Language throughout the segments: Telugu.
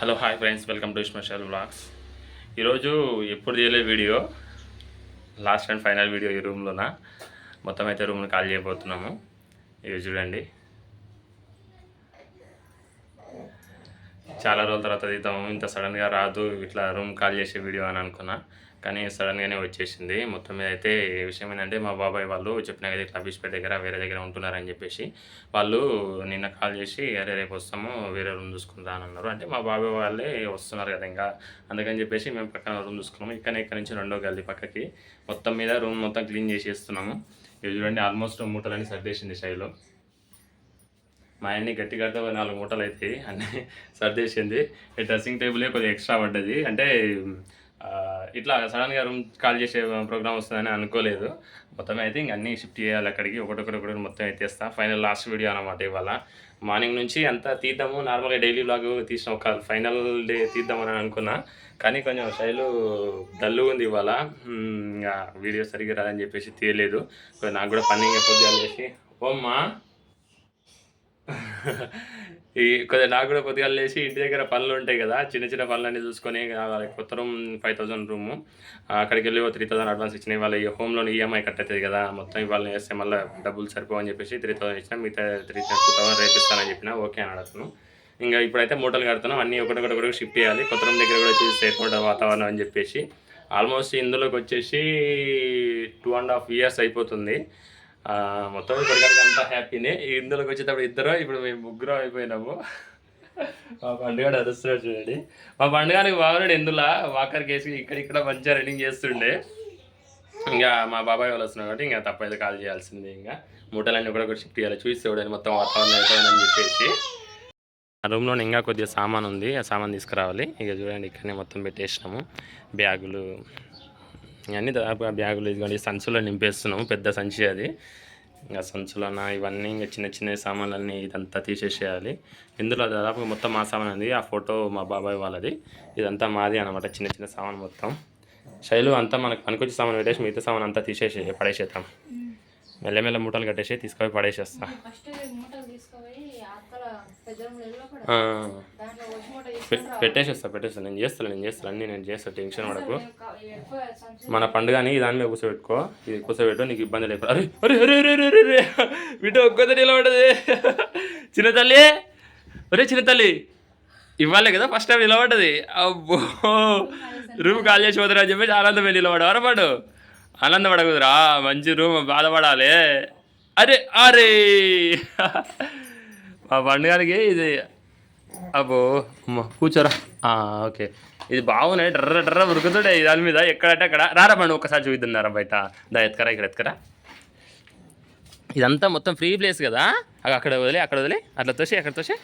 Hello hi friends welcome to special blogs ఈరోజు ఎప్పుడు చేయలే video? Last and final video ఈ రూమ్లోన మొత్తం అయితే రూమ్ని కాల్ చేయబోతున్నాము. ఇవి చూడండి. చాలా రోజుల తర్వాత తీద్దాము ఇంత సడన్గా రాదు. ఇట్లా రూమ్ కాల్ చేసే వీడియో అని అనుకున్నా. కానీ సడన్గానే వచ్చేసింది. మొత్తం మీద అయితే ఏ విషయం ఏంటంటే మా బాబాయ్ వాళ్ళు చెప్పినా కదా ఇట్లా అభిష్పేట దగ్గర వేరే దగ్గర ఉంటున్నారని చెప్పేసి వాళ్ళు నిన్న కాల్ చేసి అరే రేపు వస్తాము వేరే రూమ్ చూసుకుందా అని అన్నారు. అంటే మా బాబాయ్ వాళ్ళే వస్తున్నారు కదా ఇంకా. అందుకని చెప్పేసి మేము పక్కన రూమ్ చూసుకున్నాము. ఇక్కడ ఇక్కడ నుంచి రెండో గల్లీ పక్కకి మొత్తం మీద రూమ్ మొత్తం క్లీన్ చేసేస్తున్నాము. ఇది చూడండి ఆల్మోస్ట్ మూటలన్నీ సర్దేసింది శైలు. మా ఆయన్ని గట్టి కడితే నాలుగు మూటలు అవుతాయి అన్నీ సర్దేసింది. ఈ డ్రెస్సింగ్ టేబులే కొద్దిగా ఎక్స్ట్రా పడ్డది. అంటే ఇట్లా సడన్గా రూమ్ కాల్ చేసే ప్రోగ్రామ్ వస్తుందని అనుకోలేదు. మొత్తం అయితే ఇంక అన్నీ షిఫ్ట్ చేయాలి అక్కడికి ఒకటొకటి ఒకటి మొత్తం ఎత్తేస్తా ఫైనల్ లాస్ట్ వీడియో అనమాట ఇవాళ. మార్నింగ్ నుంచి అంతా తీద్దాము నార్మల్గా డైలీ బ్లాగ్ తీసిన ఒక ఫైనల్ డే తీద్దామని అనుకున్నా. కానీ కొంచెం శైలు డల్లు ఉంది ఇవాళ. ఇంకా వీడియో సరిగ్గా రాదని చెప్పేసి తీయలేదు. నాకు కూడా పన్నింగ్ ఎప్పుడు చేసి ఓమ్మా. ఈ కొద్దిగా నాకు కూడా కొద్దిగా లేచి ఇంటి దగ్గర పనులు ఉంటాయి కదా చిన్న చిన్న పనులన్నీ చూసుకొని కొత్త రూమ్ ఫైవ్ థౌసండ్ రూము అక్కడికి వెళ్ళి త్రీ థౌసండ్ అడ్వాన్స్ ఇచ్చినాయి వాళ్ళ ఈ హోమ్ లోన్ ఈఎంఐ కట్ అవుతుంది కదా మొత్తం ఇవాళ వేస్తే మళ్ళీ డబ్బులు సరిపోవని చెప్పేసి త్రీ థౌసండ్ ఇచ్చిన మిగతా త్రీ టూ థౌసండ్ రేపిస్తానని చెప్పిన ఓకే అని అడుగుతాను ఇంకా ఇప్పుడైతే మూటలు కడుతున్నాం అన్నీ ఒకటొకటి ఒకటి షిఫ్ట్ చేయాలి కొత్త రూమ్ దగ్గర కూడా చూసి సేఫ్ వాతావరణం అని చెప్పేసి. ఆల్మోస్ట్ ఇందులోకి వచ్చేసి టూ అండ్ హాఫ్ ఇయర్స్ అయిపోతుంది. మొత్తం ఇప్పటికరికి అంతా హ్యాపీనే ఇందులోకి వచ్చేటప్పుడు ఇద్దరు ఇప్పుడు మేము ముగ్గురం అయిపోయినాము. మా పండుగ అరుస్తున్నాడు చూడండి. మా పండుగానికి బాగున్నాడు ఎందులా? వాకర్కి వేసి ఇక్కడ ఇక్కడ మంచిగా రన్నింగ్ చేస్తుండే. ఇంకా మా బాబాయ్ వాళ్ళు వస్తున్నారు కాబట్టి ఇంకా తప్పైతే కాల్ చేయాల్సిందే ఇంకా. మూటలన్నీ కూడా షిఫ్ట్ చేయాలి చూసి చూడండి మొత్తం వాతావరణం అయిపోయిందని చెప్పేసి. ఆ రూమ్లో ఇంకా కొద్దిగా సామాన్ ఉంది. ఆ సామాన్ తీసుకురావాలి. ఇక చూడండి ఇక్కడనే మొత్తం పెట్టేసినాము. బ్యాగులు ఇవన్నీ దాదాపు ఆ బ్యాగులు ఇదిగోండి సంచులో నింపేస్తున్నాము పెద్ద సంచి అది. ఇంకా సంచులోన ఇవన్నీ ఇంకా చిన్న చిన్న సామాన్లన్నీ ఇదంతా తీసేసేయాలి. ఇందులో దాదాపు మొత్తం మా సామాన్ ఉంది ఆ ఫోటో మా బాబాయ్ వాళ్ళది. ఇదంతా మాది అనమాట చిన్న చిన్న సామాన్ మొత్తం. శైలు అంతా మనకు పనికొచ్చి సామాన్ పెట్టేసి మిగతా సామాన్ అంతా తీసేసి పడేసేద్దాం. మెల్లమెల్ల మూటలు కట్టేసి తీసుకొని పడేసేస్తా. పెట్టేసేస్తా పెట్టేస్తా. నేను చేస్తాను నేను చేస్తాను అన్నీ నేను చేస్తాను టెన్షన్ పడకు. మన పండుగని దాని మీద కూర్చోబెట్టుకో ఇది కూర్చోబెట్టు నీకు ఇబ్బంది లేదు అరే అరే అరే అరే అరే అరే అరే. బిడ్డ నిలబడదు చిన్న తల్లి. ఒరే చిన్న తల్లి. ఇవ్వాలి కదా ఫస్ట్ టైం నిలబడ్డది. అబ్బో. రూమ్ కాల్ చేసి పోతారా అని చెప్పేసి ఆనందమే నిలబడు అరపడు ఆనందపడకుదురా మంచి రూమ్ బాధపడాలి. అరే అరే. ఆ పండుగనికి ఇది అబ్బో కూర్చోరా. ఓకే. ఇది బాగున్నాయి. డర్ర డర్ర ఉరుకుతుండే దాని మీద. ఎక్కడంటే అక్కడ. రారా పండు ఒకసారి చూపిద్దున్నారా బయట? దా ఎత్తుకరా ఇక్కడ ఎత్తుకరా. ఇదంతా మొత్తం ఫ్రీ ప్లేస్ కదా? అగ అక్కడ వదిలే అక్కడ వదిలే. అట్లా తోసి అక్కడ తోసి.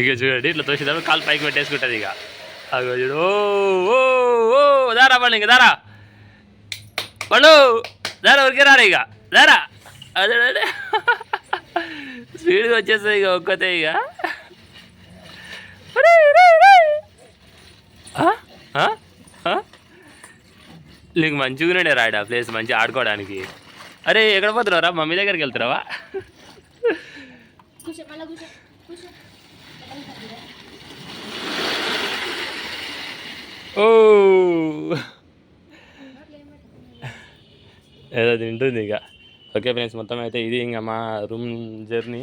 ఇక చూడండి ఇట్లా తోసేటప్పుడు కాలు పైకి పెట్టేసుకుంటుంది ఇక. అగో చూడు. ఓ ఓ ఓ దారా పండు ఇంక దారా. పండు దారా ఉరికే రారా ఇక. దారా. అదే అదే స్పీడ్గా వచ్చేస్తుంది ఇక ఒక్కతే ఇక? నీకు మంచిగానే రాడు ఆ ప్లేస్ మంచిగా ఆడుకోవడానికి. అరే ఎక్కడ పోతున్నారా మమ్మీ దగ్గరికి వెళ్తున్నావా? ఓ. ఏదో తింటుంది ఇక. ఓకే ఫ్రెండ్స్ మొత్తం అయితే ఇది ఇంకా మా రూమ్ జర్నీ.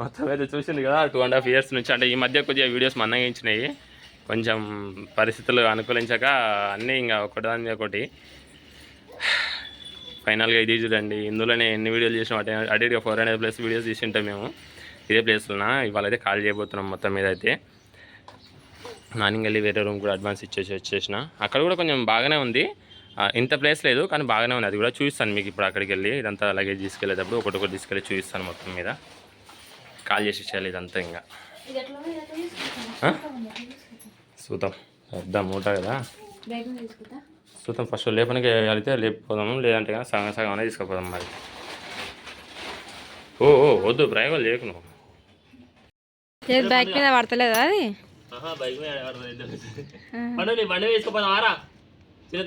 మొత్తం అయితే చూసింది కదా టూ అండ్ హాఫ్ ఇయర్స్ నుంచి. అంటే ఈ మధ్య కొద్దిగా వీడియోస్ మందగించినాయి కొంచెం పరిస్థితులు అనుకూలించాక అన్నీ ఇంకా ఒకటి. ఒకటి ఫైనల్గా ఇది చూడండి. ఇందులోనే ఎన్ని వీడియోలు చేసినాం? అటే అడిగా ఫోర్ హండ్రెడ్ ప్లస్ వీడియోస్ తీసి ఉంటాం మేము. ఇదే ప్లేస్లోనా ఇవాళ అయితే కాల్ చేయబోతున్నాం మొత్తం మీద అయితే. మార్నింగ్ వెళ్ళి వేరే రూమ్ కూడా అడ్వాన్స్ ఇచ్చేసి వచ్చేసిన. అక్కడ కూడా కొంచెం బాగానే ఉంది. ఇంత ప్లేస్ లేదు కానీ బాగానే ఉంది. అది కూడా చూపిస్తాను మీకు ఇప్పుడు అక్కడికి వెళ్ళి ఇదంతా లగేజ్ తీసుకెళ్ళేటప్పుడు ఒకటి ఒకటి తీసుకెళ్ళి చూపిస్తాను మొత్తం మీద. కాల్ చేసి ఇచ్చేయాలి ఇదంతా ఇంకా? చూద్దాం పెద్ద మూట కదా. మీద చూద్దాం ఫస్ట్ లేపనికి వెళ్తే లేపిపోదాము లేదంటే కానీ సగం సగం అనేది తీసుకుపోదాం మరి. ఓ ఓ, వద్దు ప్రయోగాలు చేయకు నువ్వు బైక్ మీద పడతలేదా అది? బైక్ పండు నీ బండి వేసుకోపోదాం ఆరా. చిన్న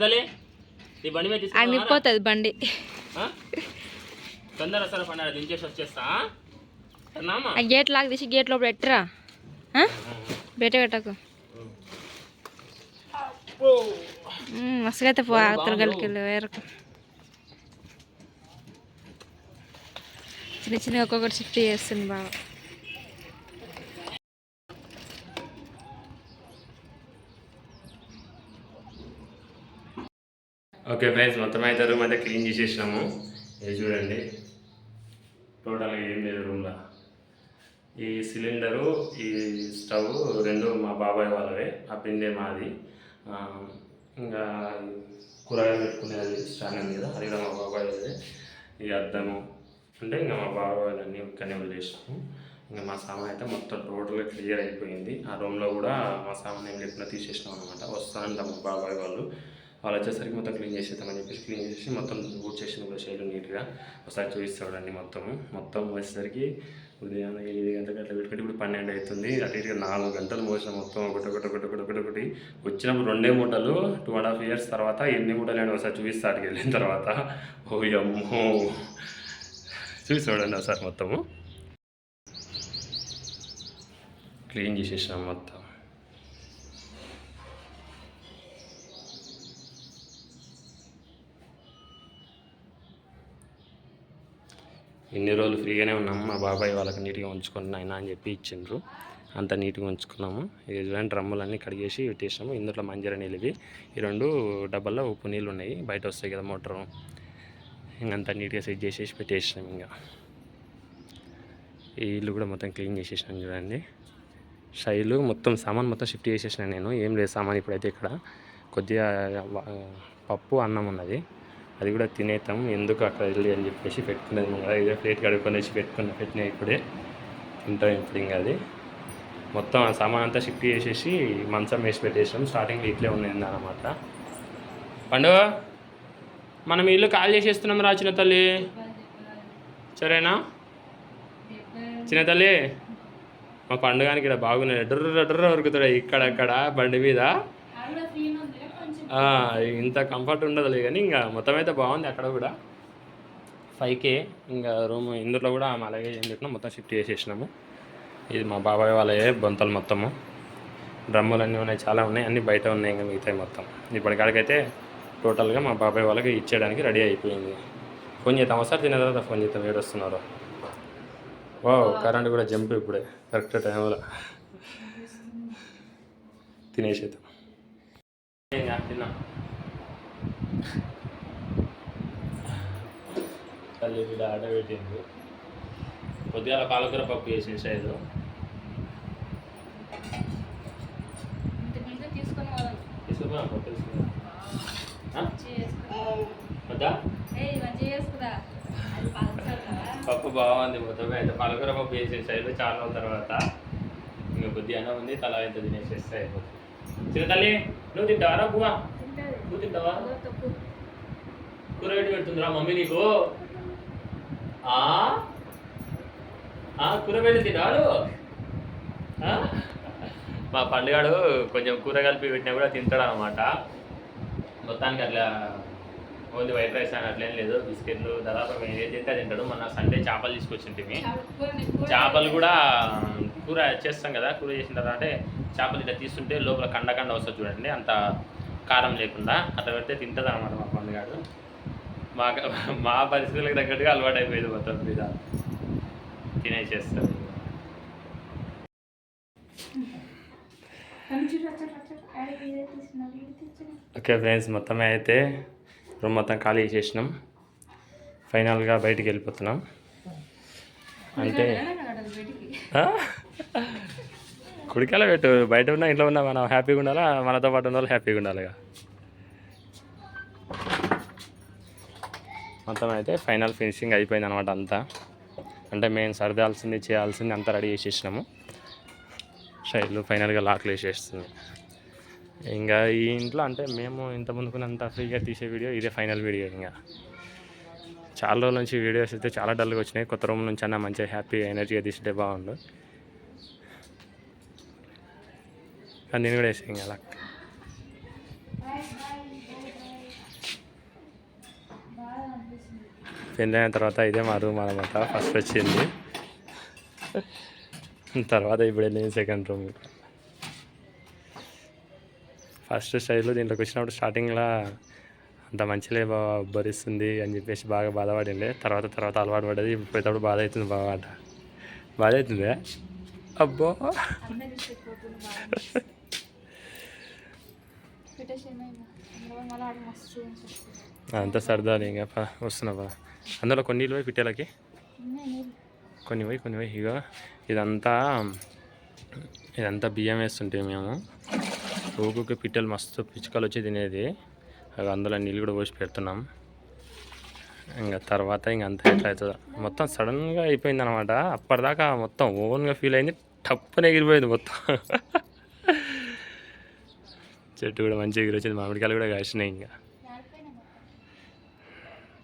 నీ బండి మీద బండి. తొందర వస్తాను పండుగ దించేసి వచ్చేస్తా ఆ? గేట్ లాక్ తీసి గేట్ లోపల పెట్టరా? ఆ? బయట పెట్టకు. ఉమ్, మస్తుగా అయితే పో అవతల గలికి వేరకు చిన్న చిన్నగా ఒక్కొక్కటి షిఫ్ట్ చేస్తుంది బాగా ఓకే ఫ్రెండ్స్ మొత్తం అయితే రూమ్ అయితే క్లీన్ చేసేసినాము. ఇది చూడండి. టోటల్గా ఏం లేదు రూమ్లో. ఈ సిలిండరు ఈ స్టవ్ రెండు మా బాబాయ్ వాళ్ళవే ఆ పిండే మాది. ఇంకా కూరగాయలు పెట్టుకునేది స్టాండ్ మీద అది కూడా మా బాబాయ్ ఈ అద్దము అంటే ఇంకా మా బాబాయ్ అన్నీ ఇక్కడనే వదిలేసినాము. ఇంకా మా సామాన్ అయితే మొత్తం టోటల్గా క్లియర్ అయిపోయింది. ఆ రూమ్లో కూడా మా సామాన్ ఏం లేకుండా తీసేసినాం అనమాట వస్తానంట మా బాబాయ్ వాళ్ళు. వాళ్ళు వచ్చేసరికి మొత్తం క్లీన్ చేసేద్దామని చెప్పేసి క్లీన్ చేసి మొత్తం ఊడ్ చేసిన కూడా నీట్గా ఒకసారి చూపిస్తాడండి మొత్తం. మొత్తం వచ్చేసరికి ఉదయం ఎనిమిది గంటలకు అట్లా పెట్టుకుంటే ఇప్పుడు పన్నెండు అవుతుంది. అటు ఇటుగా నాలుగు గంటలు మోసిన మొత్తం ఒకటి ఒకటి ఒకటి ఒకటి ఒకటి ఒకటి. వచ్చినప్పుడు రెండే మూటలు టూ అండ్ హాఫ్ ఇయర్స్ తర్వాత ఎన్ని మూటలు అని ఒకసారి చూపిస్తా అటుకి వెళ్ళిన తర్వాత. ఓ అమ్మో చూపిస్తాడండి ఒకసారి మొత్తము. క్లీన్ చేసేసాం మొత్తం. ఇన్ని రోజులు ఫ్రీగానే ఉన్నాము. మా బాబాయ్ వాళ్ళకి నీట్గా ఉంచుకుని ఆయన అని చెప్పి ఇచ్చిండ్రు. అంత నీట్గా ఉంచుకున్నాము. ఇది చూడండి డ్రమ్ములన్నీ కడిగేసి పెట్టేసాము ఇందులో మంజర నీళ్ళు ఇవి. ఈ రెండు డబ్బాల్లో ఉప్పు నీళ్ళు ఉన్నాయి. బయట వస్తాయి కదా మోటారు. ఇంకంతా నీట్గా సెట్ చేసేసి పెట్టేసినాం ఇంకా. ఈ ఇల్లు కూడా మొత్తం క్లీన్ చేసేసినాను చూడండి. శైలు మొత్తం సామాన్ మొత్తం షిఫ్ట్ చేసేసినాను నేను. ఏం లేదు సామాన్ ఇప్పుడైతే ఇక్కడ. కొద్దిగా పప్పు అన్నం ఉన్నది. అది కూడా తినేతాం ఎందుకు అక్కడ వెళ్ళి అని చెప్పేసి పెట్టుకునేది ముంగర ఇదే ప్లేట్ కడుక్కునేసి పెట్టుకున్న పెట్టినా ఇప్పుడే తింటాం ఇప్పుడు ఇంకా అది. మొత్తం ఆ సామాన్ అంతా షిఫ్ట్ చేసేసి మంచం వేసి పెట్టేసాం. స్టార్టింగ్లో ఇట్లే ఉన్నది అనమాట పండుగ మనం ఇల్లు కాల్ చేసేస్తున్నాం రా చిన్న తల్లి. సరేనా? చిన్న తల్లి మా పండుగానికి ఇక్కడ బాగున్నాయి డర్ర డర్ర ఉరుకుతాడు ఇక్కడక్కడ బండి మీద. ఇంత కంఫర్ట్ ఉండదులే కానీ ఇంకా మొత్తం అయితే బాగుంది అక్కడ కూడా. ఫైవ్ కే ఇంకా రూమ్ ఇందులో కూడా ఆమె అలాగే ఏం చెప్పినా మొత్తం షిఫ్ట్ చేసేసినాము. ఇది మా బాబాయ్ వాళ్ళే బొంతలు మొత్తము. డ్రమ్ములు అన్నీ ఉన్నాయి చాలా ఉన్నాయి అన్నీ బయట ఉన్నాయి ఇంకా మిగతాయి మొత్తం. ఇప్పటికాడికైతే టోటల్గా మా బాబాయ్ వాళ్ళకి ఇచ్చేయడానికి రెడీ అయిపోయింది. ఫోన్ చేద్దాం ఒకసారి తిన్న తర్వాత ఫోన్ చేద్దాం ఏడొస్తున్నారు వా కరెంట్ కూడా జంప్ ఇప్పుడే కరెక్ట్ టైంలో తినేసేద్దాం. తిన్నా తల్లి బిడ్డ ఆట పెట్టింది కొద్దిగా పాలకూర పప్పు తీసుకొని పోదాం తీసుకున్నా పప్పు తీసుకున్నా పప్పు బాగుంది మొత్తం అయితే పాలకూర పప్పు వేసేసి ఐదు చాలా తర్వాత ఇంకా కొద్దిగా ఉంది తల అయితే తినేసేస్తే అయిపోతుంది చిన్న తల్లి. నువ్వు తింటావా? పువ్వా. తింటది. నువ్వు తింటావా? కూర పెట్టి పెడుతుందిరా మమ్మీ నీకు. ఆ? కూర పెట్టి తిన్నాడు మా పండుగాడు కొంచెం కూర కలిపి పెట్టినా కూడా తింటాడు అనమాట మొత్తానికి అట్లా ఓన్లీ వైట్ రైస్ అని అట్లేం లేదు. బిస్కెట్లు దాదాపు మేము ఏది తింటే తింటాడు. మొన్న సండే చేపలు కూర చేపలు కూడా కూర చేస్తాం కదా కూర చేసిన తర్వాత అంటే చేపలు ఇట్లా తీస్తుంటే లోపల కండ కండ వస్తుంది చూడండి అంత కారం లేకుండా అట్లా పెడితే తింటుంది అనమాట మా పండుగాడు మా మా పరిస్థితులకు తగ్గట్టుగా అలవాటు అయిపోయింది మొత్తం మీద. తినేసేస్తారు ఓకే ఫ్రెండ్స్ మొత్తమే అయితే రూమ్ మొత్తం ఖాళీ చేసేసినాం. ఫైనల్గా బయటికి వెళ్ళిపోతున్నాం. అంటే? కుడికాల పెట్టు. బయట ఉన్నా ఇంట్లో ఉన్నా మనం హ్యాపీగా ఉండాలా? మనతో పాటు ఉన్న వాళ్ళు హ్యాపీగా ఉండాలిగా. మొత్తం అయితే ఫైనల్ ఫినిషింగ్ అయిపోయింది అనమాట అంతా. అంటే మేము సర్దాల్సింది చేయాల్సింది అంతా రెడీ చేసేసినాము. సైడ్లు ఫైనల్గా లాక్లు వేసేస్తుంది. ఇంకా ఈ ఇంట్లో అంటే మేము ఇంత ముందుకున్నంత ఫ్రీగా తీసే వీడియో ఇదే ఫైనల్ వీడియో ఇంకా. చాలా రోజుల నుంచి వీడియోస్ అయితే చాలా డల్గా వచ్చినాయి. కొత్త రూమ్ నుంచి అన్న మంచిగా హ్యాపీ ఎనర్జీగా తీసింటే బాగుండు. కానీ నేను కూడా వేసాను అలా. పెళ్ళైన తర్వాత ఇదే మా రూమ్ అనమాట ఫస్ట్ వచ్చింది. తర్వాత ఇప్పుడు వెళ్ళింది సెకండ్ రూమ్. ఫస్ట్ స్టైల్లో దీంట్లోకి వచ్చినప్పుడు స్టార్టింగ్లో అంత మంచిలే బాగా భరిస్తుంది అని చెప్పేసి బాగా బాధపడిండే. తర్వాత తర్వాత అలవాటు పడ్డది ఇప్పుడు పోయేటప్పుడు బాధ అవుతుంది బాగా అంట. బాధ అవుతుంది? అబ్బో. అంత సరదా బాగా పెట్టేసి అందులో ఇంకా అందులో కొన్ని నీళ్ళు పోయి పిట్టలకి? కొన్ని పోయి కొన్ని పోయి ఇక ఇదంతా ఇదంతా బియ్యం వేస్తుంటే మేము. ఊరికి పిట్టలు మస్తు పిచ్చుకలు వచ్చి తినేది. అందులో నీళ్ళు కూడా పోసి పెడుతున్నాం. ఇంకా తర్వాత ఇంక అంత ఎట్లా అవుతుందో మొత్తం సడన్గా అయిపోయింది అనమాట అప్పటిదాకా మొత్తం ఓన్గా ఫీల్ అయింది. టప్పున ఎగిరిపోయింది మొత్తం. చెట్టు కూడా మంచిగా ఎగిరొచ్చింది. మామిడికాయలు కూడా కాసినాయి ఇంకా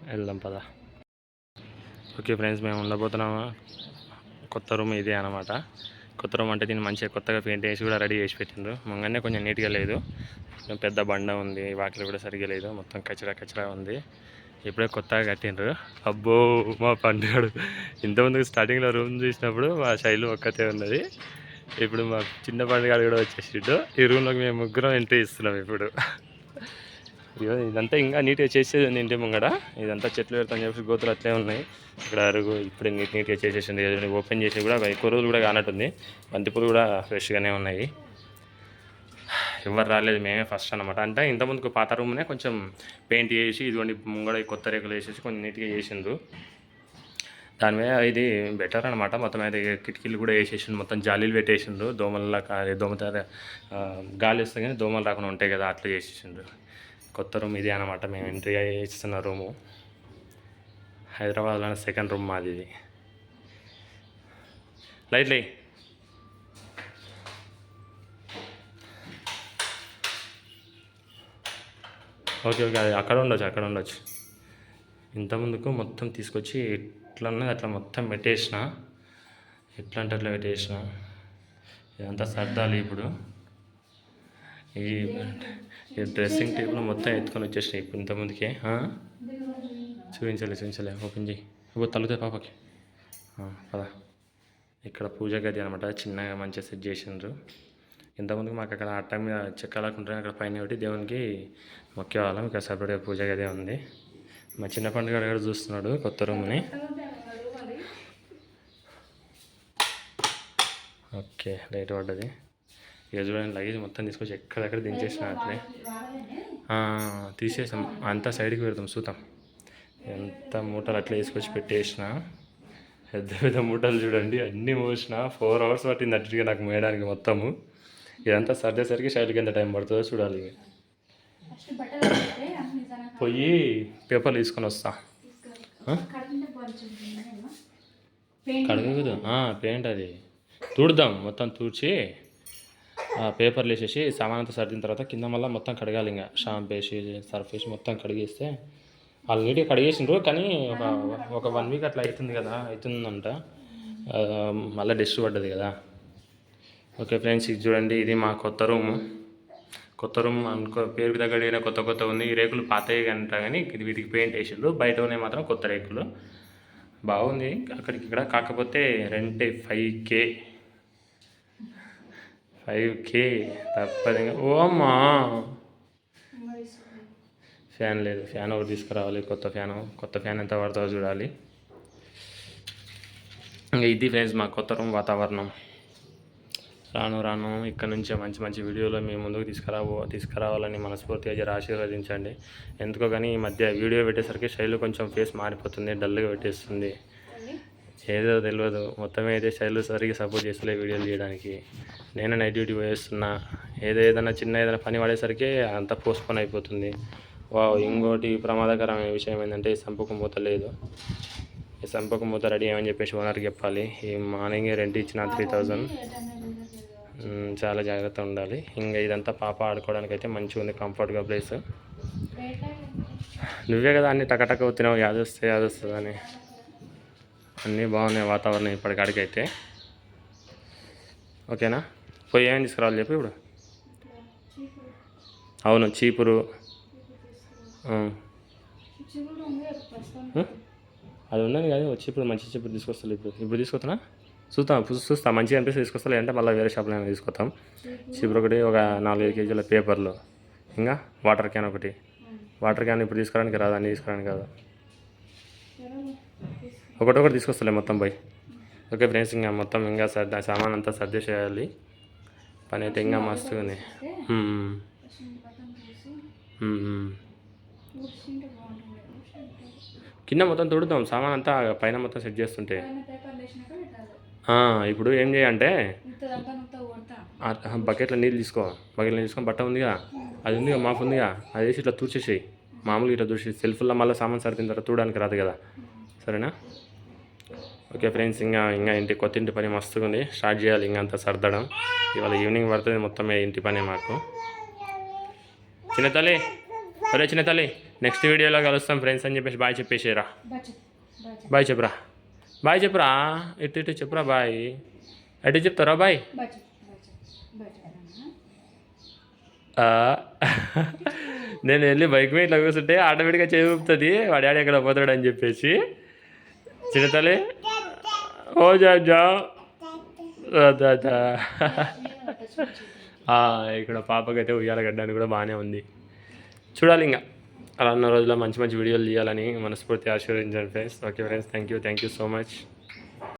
వెళ్దాం పదా. ఓకే ఫ్రెండ్స్ మేము ఉండబోతున్నాము? కొత్త రూమ్ ఇదే అనమాట కొత్త రూమ్ అంటే దీన్ని మంచిగా కొత్తగా పెయింట్ వేసి కూడా రెడీ చేసి పెట్టిండ్రు. ముంగనే కొంచెం నీట్గా లేదు. పెద్ద బండ ఉంది వాకిలు కూడా సరిగ్గా లేదు. మొత్తం కచరా కచరా ఉంది. ఇప్పుడే కొత్తగా కట్టిండ్రు. అబ్బో మా పండుగడు. ఇంతమందికి స్టార్టింగ్లో రూమ్ చూసినప్పుడు మా శైలు ఒక్కతే ఉన్నది. ఇప్పుడు మా చిన్న పండుగడు కూడా వచ్చేసిండు. ఈ రూమ్లోకి మేము ముగ్గురం ఎంట్రీ ఇస్తున్నాం ఇప్పుడు. ఇగో ఇదంతా ఇంకా నీట్గా చేసేది ఉంది ఇంటి ముంగడ. ఇదంతా చెట్లు పెడతాను చెప్పేసి గోతులు అట్లే ఉన్నాయి. ఇక్కడ అరుగు ఇప్పుడు నీట్ నీట్గా చేసేసింది. ఓపెన్ చేసి కూడా ఎక్కువ రోజులు కూడా కానట్టుంది. బంతిపూలు కూడా ఫ్రెష్గానే ఉన్నాయి. ఎవరు రాలేదు మేమే ఫస్ట్ అనమాట అంటే ఇంతకుముందుకు పాత రూమ్నే కొంచెం పెయింట్ చేసి ఇదిగోండి ముంగడ కొత్త రేకులు వేసేసి కొంచెం నీట్గా చేసిండ్రు. దాని మీద ఇది బెటర్ అనమాట మొత్తం అయితే కిటికీలు కూడా వేసేసిండు మొత్తం జాలీలు పెట్టేసిండ్రు. దోమల దోమ గాలి వస్తే కానీ దోమలు రాకుండా ఉంటాయి కదా అట్లా చేసేసిండు కొత్త రూమ్ ఇది అనమాట మేము ఎంట్రీ ఇస్తున్న రూము. హైదరాబాద్లోనే సెకండ్ రూమ్ మాది ఇది. లైట్లీ ఓకే ఓకే అది అక్కడ ఉండొచ్చు అక్కడ ఉండొచ్చు. ఇంత ముందుకు మొత్తం తీసుకొచ్చి ఎట్లా ఉన్నది అట్లా మొత్తం పెట్టేసిన. ఎట్లా అంటే అట్లా పెట్టేసిన. ఇదంతా సర్దాలి ఇప్పుడు. ఈ ఈ డ్రెస్సింగ్ టేబుల్ మొత్తం ఎత్తుకొని వచ్చేసినాయి ఇప్పుడు ఇంతమందికి చూపించాలి చూపించలే చూపించలే. ఓపెన్ చేయి. ఇప్పుడు తలుగుతాయి పాపకి. పదా. ఇక్కడ పూజ గది అనమాట చిన్నగా మంచిగా సెట్ చేసిండ్రు. ఇంతకుముందు మాకు అక్కడ అట్ట మీద చెక్కలాకుంటే అక్కడ పైన ఒకటి దేవునికి మొక్కేవాళ్ళం. ఇక్కడ సపరేట్గా పూజ గదే ఉంది. మా చిన్న పండుగ అక్కడ చూస్తున్నాడు కొత్త రూమ్ని ఓకే లైట్ పడ్డది. ఇక చూడండి లగేజ్ మొత్తం తీసుకొచ్చి ఎక్కడెక్కడ దించేసిన అట్లే. తీసేసాం. అంతా సైడ్కి పెడతాం చూద్దాం. ఎంత మూటలు అట్లా వేసుకొచ్చి పెట్టేసిన పెద్ద పెద్ద మూటలు చూడండి అన్నీ మోసిన ఫోర్ అవర్స్ పట్టింది అట్టుగా నాకు మోయడానికి మొత్తము. ఇదంతా సర్దేసరికి శైలికి ఎంత టైం పడుతుందో చూడాలి పోయి పేపర్లు తీసుకొని వస్తా. కడగదు పెయింట్ అది. తుడుదాం మొత్తం తుడిచి పేపర్లు వేసేసి సామాన్ సర్దిన తర్వాత కింద మళ్ళీ మొత్తం కడగాలి ఇంకా. షాంపూ వేసి సర్ఫ్ వేసి మొత్తం కడిగేస్తే ఆల్రెడీ కడిగేసిండ్రు కానీ ఒక ఒక వన్ వీక్ అట్లా అవుతుంది కదా అవుతుందంట మళ్ళీ డస్ట్ పడ్డది కదా. ఓకే ఫ్రెండ్స్ ఇది చూడండి ఇది మా కొత్త రూమ్. కొత్త రూమ్ అనుకో పేరుకి తగ్గడిన కొత్త కొత్త ఉంది ఈ రేకులు పాతవి అంట కానీ ఇది వీటికి పెయింట్ వేసిండ్రు. బయట ఉన్నాయి మాత్రం కొత్త రేకులు. బాగుంది అక్కడికి ఇక్కడ. కాకపోతే rent five K five K తప్పదు ఓ అమ్మా! ఫ్యాన్ లేదు. ఫ్యాన్ ఒకటి తీసుకురావాలి. కొత్త ఫ్యాన్. కొత్త ఫ్యాన్ ఎంత పడుతుందో చూడాలి. ఇంకా ఇది ఫ్రెండ్స్ మా కొత్త రూమ్ వాతావరణం. రాను రాను ఇక్కడ నుంచే మంచి మంచి వీడియోలు మీ ముందుకు తీసుకురాబో తీసుకురావాలని మనస్ఫూర్తిగా జర ఆశీర్వదించండి. ఎందుకో కానీ ఈ మధ్య వీడియో పెట్టేసరికి శైలు కొంచెం ఫేస్ మారిపోతుంది. డల్గా పెట్టేస్తుంది. ఏదో తెలియదు మొత్తం అయితే శైలు సరిగ్గా సపోర్ట్ చేస్తలే వీడియోలు చేయడానికి నేను నైట్ డ్యూటీ పోయేస్తున్నా. ఏదో ఏదైనా చిన్న ఏదైనా పని పడేసరికి అంతా పోస్ట్పోన్ అయిపోతుంది. వా ఇంకోటి ప్రమాదకరమైన విషయం ఏంటంటే సంపకం సంపకు మూత లేదు. ఈ సంపకు మూత రెడీ అయ్యమని చెప్పేసి ఓనర్కి చెప్పాలి. ఈ మార్నింగ్ రెంట్ ఇచ్చిన త్రీ థౌజండ్ చాలా జాగ్రత్త ఉండాలి. ఇంకా ఇదంతా పాప ఆడుకోవడానికి అయితే మంచిగా ఉంది కంఫర్ట్గా ప్లేస్ నువ్వే కదా అన్ని టకటక తినవు యాదొస్తే యాదొస్తుంది అని అన్నీ బాగున్నాయి వాతావరణం ఇప్పటికాడికైతే. ఓకేనా? పోయి ఏమేమి తీసుకురావాలి చెప్పి ఇప్పుడు? అవును చీపురు. అది ఉన్నది కానీ వచ్చి ఇప్పుడు మంచి చీపురు తీసుకొస్తాను ఇప్పుడు. ఇప్పుడు తీసుకొస్తున్నా చూస్తాం చూ- చూస్తాం. మంచిగా అనిపిస్తే తీసుకొస్తా లేదంటే మళ్ళీ వేరే షాప్లో అయినా తీసుకొస్తాం చీపురు ఒకటి ఒక నాలుగైదు కేజీల పేపర్లు. ఇంకా వాటర్ క్యాన్ ఒకటి. వాటర్ క్యాన్ ఇప్పుడు తీసుకురానికి రాదు అన్నీ తీసుకురానికి కాదు ఒకటొకటి తీసుకొస్తలే మొత్తం పోయి. ఓకే ఫ్రెండ్స్ ఇంకా మొత్తం ఇంకా సర్ద సామాన్ అంతా సర్దేసేయాలి పని అయితే ఇంకా మస్తుగా ఉంది కింద మొత్తం తుడుతాం సామాన్ అంతా పైన మొత్తం సెట్ చేస్తుంటే. ఇప్పుడు ఏం చేయంటే బకెట్లో నీళ్ళు తీసుకో. బకెట్లో తీసుకో తీసుకొని బట్ట ఉందిగా. అది ఉందిగా మాకు ఉందిగా. అది వేసి ఇట్లా తూర్చేసేయి మామూలుగా ఇట్లా తూర్చి సెల్ఫ్లో మళ్ళీ సామాన్ సర్దిన తర్వాత చూడడానికి రాదు కదా. సరేనా? ఓకే ఫ్రెండ్స్ ఇంకా ఇంకా ఇంటి కొత్త ఇంటి పని మస్తుగా ఉంది స్టార్ట్ చేయాలి ఇంకా అంతా సర్దడం. ఇవాళ ఈవినింగ్ పడుతుంది మొత్తం ఇంటి పని మాకు. చిన్న తల్లి ఒరే చిన్న తల్లి నెక్స్ట్ వీడియోలో కలుస్తాం ఫ్రెండ్స్ అని చెప్పేసి బాయ్ చెప్పేసేరా బాయ్ చెప్పురా. బాయ్ చెప్పురా. ఇటు ఇటు చెప్పురా బాయ్. అటు చెప్తారా బాయ్. నేను వెళ్ళి బైక్ మీద ఇట్లా కూర్చుంటే ఆటోమేటిక్గా చేపుతుంది వాడి డాడీ ఎక్కడ పోతాడు అని చెప్పేసి చిన్నతల్లి ఓ జా జా దా, దా, దా. ఆ, ఇక్కడ పాపకైతే ఉయ్యాల గడ్డానికి కూడా బాగానే ఉంది. చూడాలి ఇంకా. అలా ఉన్న రోజుల్లో మంచి మంచి వీడియోలు తీయాలని మనస్ఫూర్తి ఆశీర్వదించాను friends. Okay friends thank you thank you so much